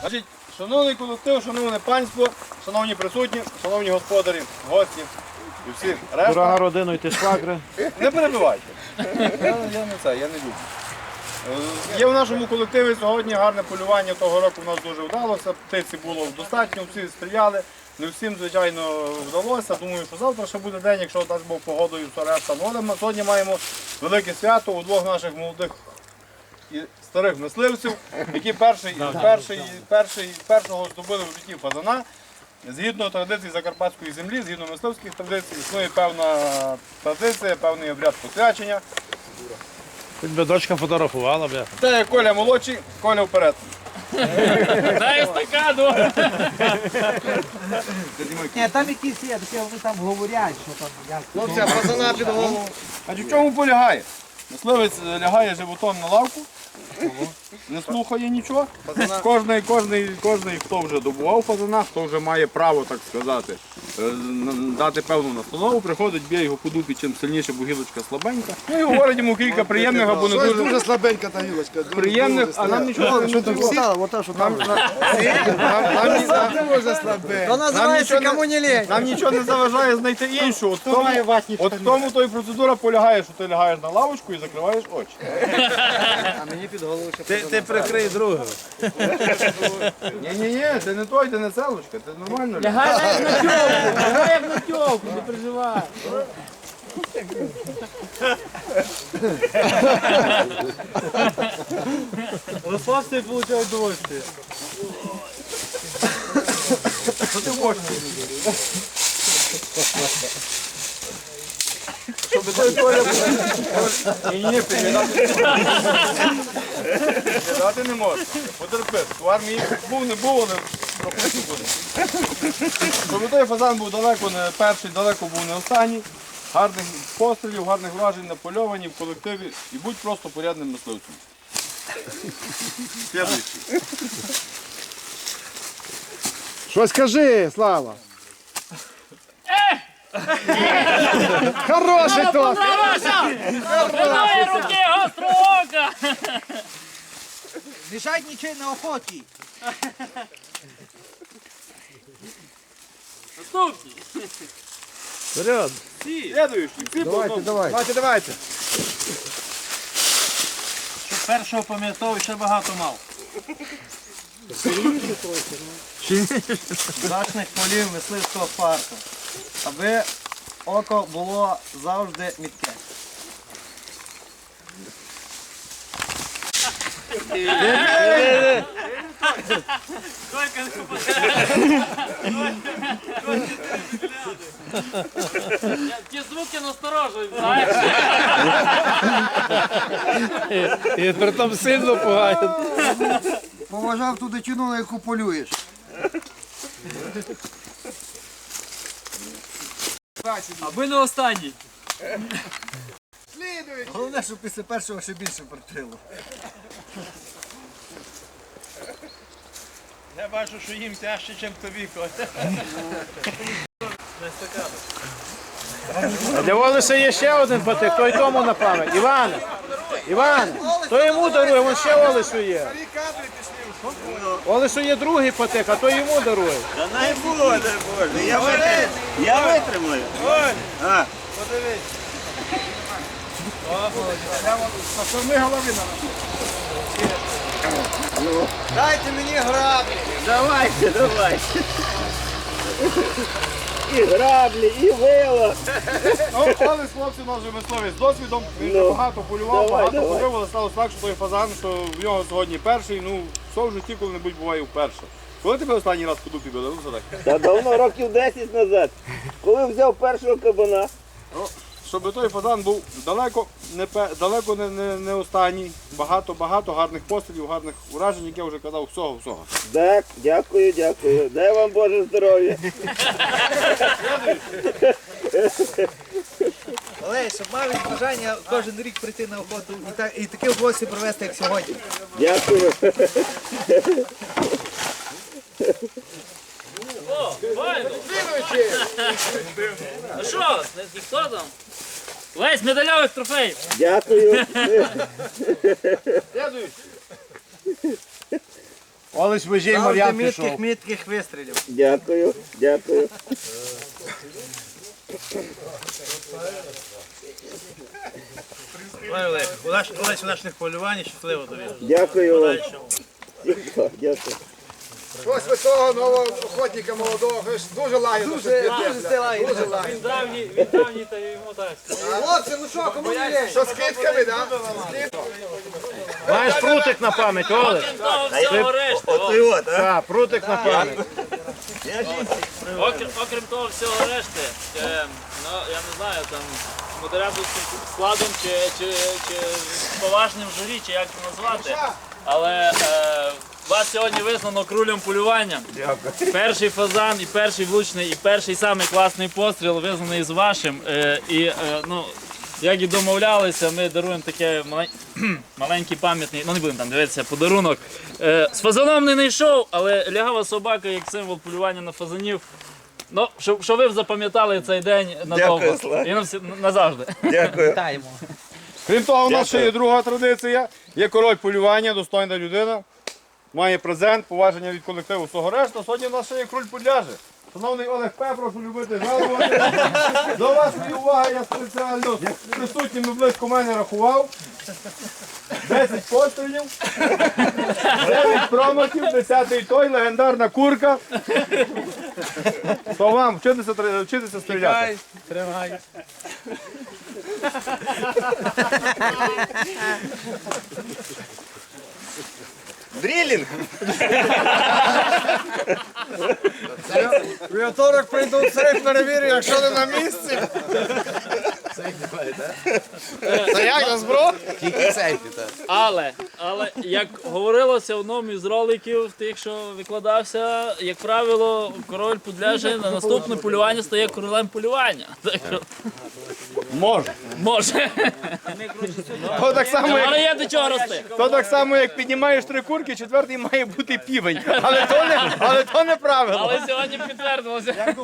Значить, шановний колектив, шановне панство, шановні присутні, шановні господарі, гості і всі решта. Дорога родина, і ти швагри. Не перебивайте. Я, я не це, я не люблю. Е, Є в нашому колективі сьогодні гарне полювання. Того року в нас дуже вдалося. Птиці було достатньо, всі стріляли. Не всім, звичайно, вдалося. Думаю, що завтра ще буде день, якщо дасть Бог погодою, все решта. Ну, але ми сьогодні маємо велике свято у двох наших молодих і старих мисливців, які перший, перший, перший, першого здобули в житті фазана. Згідно традицій закарпатської землі, згідно мисливських традицій, існує певна традиція, певний обряд посвячення. Хоч би дочка фотографувала, бля. Та Коля молодший, Коля вперед. Дай естакаду! Ні, там якісь є, таке вони там говорять, що там як. Хлопця, пацана під голову. А в чому полягає? Мисливець лягає животом на лавку, не слухає нічого. Кожний, кожний, кожний, хто вже добував фазана, хто вже має право, так сказати, е, дати певну настанову, приходить, б'є його по дупі, чим сильніше, бо гілочка слабенька. Ну і говорить йому кілька приємних або не Щось дуже дуже слабенька та гілочка. дуже- приємних, дуже а нам нічого не Ота, ота, що там. Нам, нам, нам, Дуже слабенька. То називається нічого кому не лень. нам нічого не заважає знайти іншу. От тому, от тому то і процедура полягає, що ти лягаєш на лавочку і закриваєш очі. Ти, ти прикрий другого. Ні-ні-ні, це не той, це не селочка, це нормально. Лягай як на тьовку, лягай як на тьовку, не переживай. Розслабся і получай удовольствие. Що ти хочеш? Щоб той Коля Ні-ні, підглядати Підглядати не можна. Потерпи. В армії був, не був, але трохи буде. Той фазан був далеко не перший, далеко був не останній. Гарних пострілів, гарних вражень на польовані в колективі і будь просто порядним мисливцем. Слідуючий. Щось скажи, Слава. Хороший то. Тримай руки гостроока. Мішать нічого на охоті. Наступний. Вперед. Слідуючий. Всі Давайте, давайте. Давайте, давайте. Щоб першого пам'ятав, ще багато мав. Удачних полів мисливського парку. Аби око було завжди мітке. Ті звуки насторожують, знаєш. І при тому сильно пугають. Поважав ту дичину, на яку полюєш. Аби не останній. Головне, щоб після першого ще більше притило. Я бачу, що їм тяжче, ніж тобі, для Олеша є ще один патик, той тому на пам'ять. Іван! Іван! То йому дарує, вон ще Олешу є. Олешу є другий патик, а то йому дарує. Та Не буде, Боже, я витримаю. Я витримаю. А, Дайте мені граблі. давайте, давайте. І граблі, і вила. Ну, але хлопці у нас вже мисливець з досвідом. Він вже багато полював, давай, багато давай. полював, але сталося так, що той фазан, що в нього сьогодні перший, ну, все в житті коли-небудь буває вперше. Коли тебе останній раз по дупі били? Ну, задай. Та давно, років 10 назад, коли взяв першого кабана. Щоб той фазан був далеко не, далеко не, не, не останній. Багато-багато гарних пострілів, гарних уражень, як я вже казав, всього-всього. Так, дякую, дякую. Дай вам Боже здоров'я. Але щоб мав бажання кожен рік прийти на охоту і, так, і такі гості провести, як сьогодні. Дякую. О, файно. Ну що, ніхто там? Лесь, медальових трофеїв. Дякую. Олесь Мар'ян мітких, пішов. мітких вистрілів. Дякую. Дякую. Олесь, удачних полювань, щасливо тобі. Дякую вам. Дякую. Ось ви того нового охотника молодого, ви ж дуже лагідно. Дуже, дуже лагідно. Дуже лагідно. Він давній, він давній, та йому так. Хлопці, ну що, кому не Що з китками, так? Маєш прутик на пам'ять, Олесь? Крім того всього решти, о, От і от, а? Так, прутик на пам'ять. окрім, окрім того всього решти, е, ну, я не знаю, там, модераторським складом чи, чи, чи поважним журі, чи як це назвати, але е, вас сьогодні визнано крулем полювання. Перший фазан, і перший влучний, і перший самий класний постріл визнаний з вашим. Е, і е, ну, як і домовлялися, ми даруємо таке малень... маленький пам'ятний, ну не будемо там дивитися, подарунок. Е, з фазаном не знайшов, але лягава собака як символ полювання на фазанів. Ну, щоб, щоб ви запам'ятали цей день надовго. Дякую, Слав. І на всі- назавжди. Дякую. Крім того, у нас ще є друга традиція. Є король полювання, достойна людина. Має презент, поваження від колективу всього решта. Сьогодні у нас ще є кроль подляже. Шановний Олег П, прошу любити жалувати. До вас моя увага, я спеціально з присутніми близько мене рахував. 10 пострілів, 9 промахів, 10-й той, легендарна курка. То вам вчитися, тр- вчитися стріляти. Тримай. Дрілінг. Вівторок прийду в сейф, перевірю, якщо не на місці. Та як на збро? Але, але як говорилося в одному із роликів, тих, що викладався, як правило, король подляже на наступне полювання стає королем полювання. Так що Може. Може. То так само, як, Але є до чого рости. то так само, як піднімаєш три курки, четвертий має бути півень. Але то не, але то не правило. Але сьогодні підтвердилося.